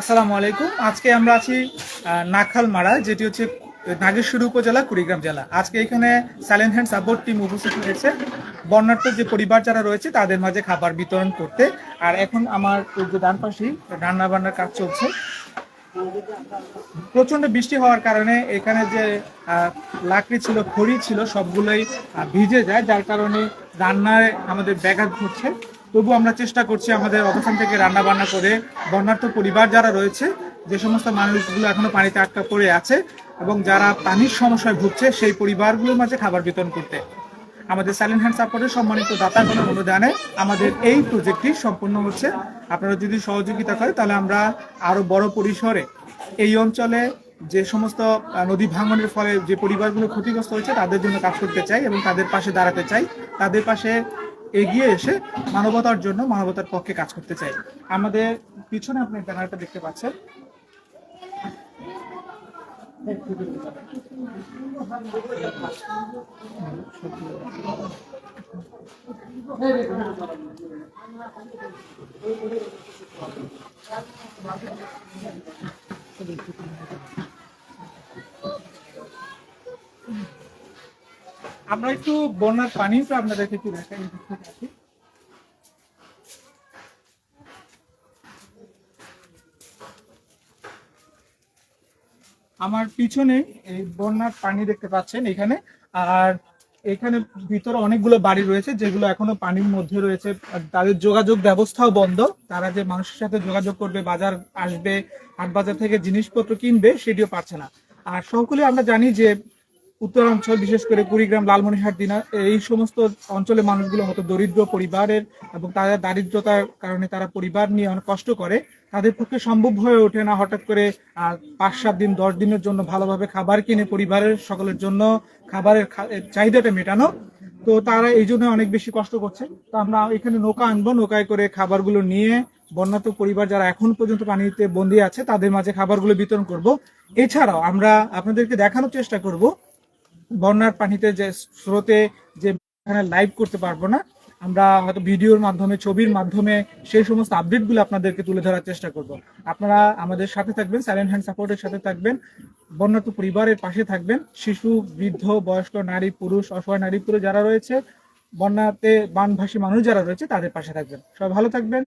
আসসালামু আলাইকুম। আজকে আমরা আছি আহ, নাখালমারা যেটি হচ্ছে নাগেশ্বরী উপজেলা কুড়িগ্রাম জেলা। আজকে এখানে সাইলেন্ট হ্যান্ড সাপোর্ট টিম উপস্থিত হয়েছে। বন্যার্থ যে পরিবার যারা রয়েছে তাদের মাঝে খাবার বিতরণ করতে। আর এখন আমার যে ডান পাশেই রান্না বান্নার কাজ চলছে। প্রচণ্ড বৃষ্টি হওয়ার কারণে এখানে যে লাকড়ি ছিল খড়ি ছিল সবগুলোই ভিজে যায়। যার কারণে রান্নায় আমাদের ব্যাঘাত ঘটছে। তবু আমরা চেষ্টা করছি আমাদের অবস্থান থেকে রান্না বান্না করে বন্যার্থ পরিবার যারা রয়েছে, যে সমস্ত মানুষগুলো এখনও পানিতে আটকা পড়ে আছে এবং যারা পানির সমস্যায় ভুগছে, সেই পরিবারগুলোর মাঝে খাবার বিতরণ করতে। আমাদের সাইলেন্ট হ্যান্ড সাপোর্টের সম্মানিত দাতাগণের অনুদানে আমাদের এই প্রজেক্টটি সম্পূর্ণ হচ্ছে। আপনারা যদি সহযোগিতা করে, তাহলে আমরা আরও বড় পরিসরে এই অঞ্চলে যে সমস্ত নদী ভাঙনের ফলে যে পরিবারগুলো ক্ষতিগ্রস্ত হয়েছে, তাদের জন্য কাজ করতে চাই এবং তাদের পাশে দাঁড়াতে চাই। তাদের পাশে এগিয়ে এসে মানবতার জন্য মানবতার পক্ষে কাজ করতে চাই। আমাদের পিছনে আপনি ব্যানারটা দেখতে পাচ্ছেন। আমরা একটু বন্যার পানিটা আপনাদেরকে একটু দেখাই। আমার পিছনে এই বন্যার পানি দেখতে পাচ্ছেন এখানে, আর এখানে ভিতরে অনেকগুলো বাড়ি রয়েছে, যেগুলো এখনও পানির মধ্যে রয়েছে। তাদের যোগাযোগ ব্যবস্থাও বন্ধ। তারা যে মানুষের সাথে যোগাযোগ করবে, বাজার আসবে হাট বাজার থেকে জিনিসপত্র কিনবে, সেটিও পাচ্ছে না। আর সকলে আমরা জানি যে উত্তরাঞ্চল বিশেষ করে কুড়িগ্রাম, লালমনিরহাট দিনা এই সমস্ত অঞ্চলে মানুষগুলো হয়তো দরিদ্র পরিবারের এবং তাদের দারিদ্রতার কারণে তারা পরিবার নিয়ে অনেক কষ্ট করে। তাদের পক্ষে সম্ভব হয়ে ওঠে না হঠাৎ করে পাঁচ, সাত দিন, দশ দিনের জন্য ভালোভাবে খাবার কিনে পরিবারের সকলের জন্য খাবারের চাহিদাটা মেটানো। তো তারা এই জন্য অনেক বেশি কষ্ট করছে। তো আমরা এখানে নৌকা আনব, নৌকায় করে খাবারগুলো নিয়ে বন্যাত পরিবার যারা এখন পর্যন্ত পানিতে বন্দী আছে, তাদের মাঝে খাবারগুলো বিতরণ করব। এছাড়াও আমরা আপনাদেরকে দেখানোর চেষ্টা করব বন্যার পানিতে যে স্রোতে যে এখানে লাইভ করতে পারব না, আমরা হয়তো ভিডিওর মাধ্যমে, ছবির মাধ্যমে সেই সমস্ত আপডেটগুলো আপনাদেরকে তুলে ধরার চেষ্টা করব। আপনারা আমাদের সাথে থাকবেন সাইলেন্ট হ্যান্ড সাপোর্টের সাথে থাকবেন বন্যাত পরিবারের পাশে থাকবেন, শিশু, বৃদ্ধ, বয়স্ক, নারী, পুরুষ, অসহায়, নারী পুরুষ যারা রয়েছে, বন্যাতে বানভাসী মানুষ যারা রয়েছে, তাদের পাশে থাকবেন। সবাই ভালো থাকবেন।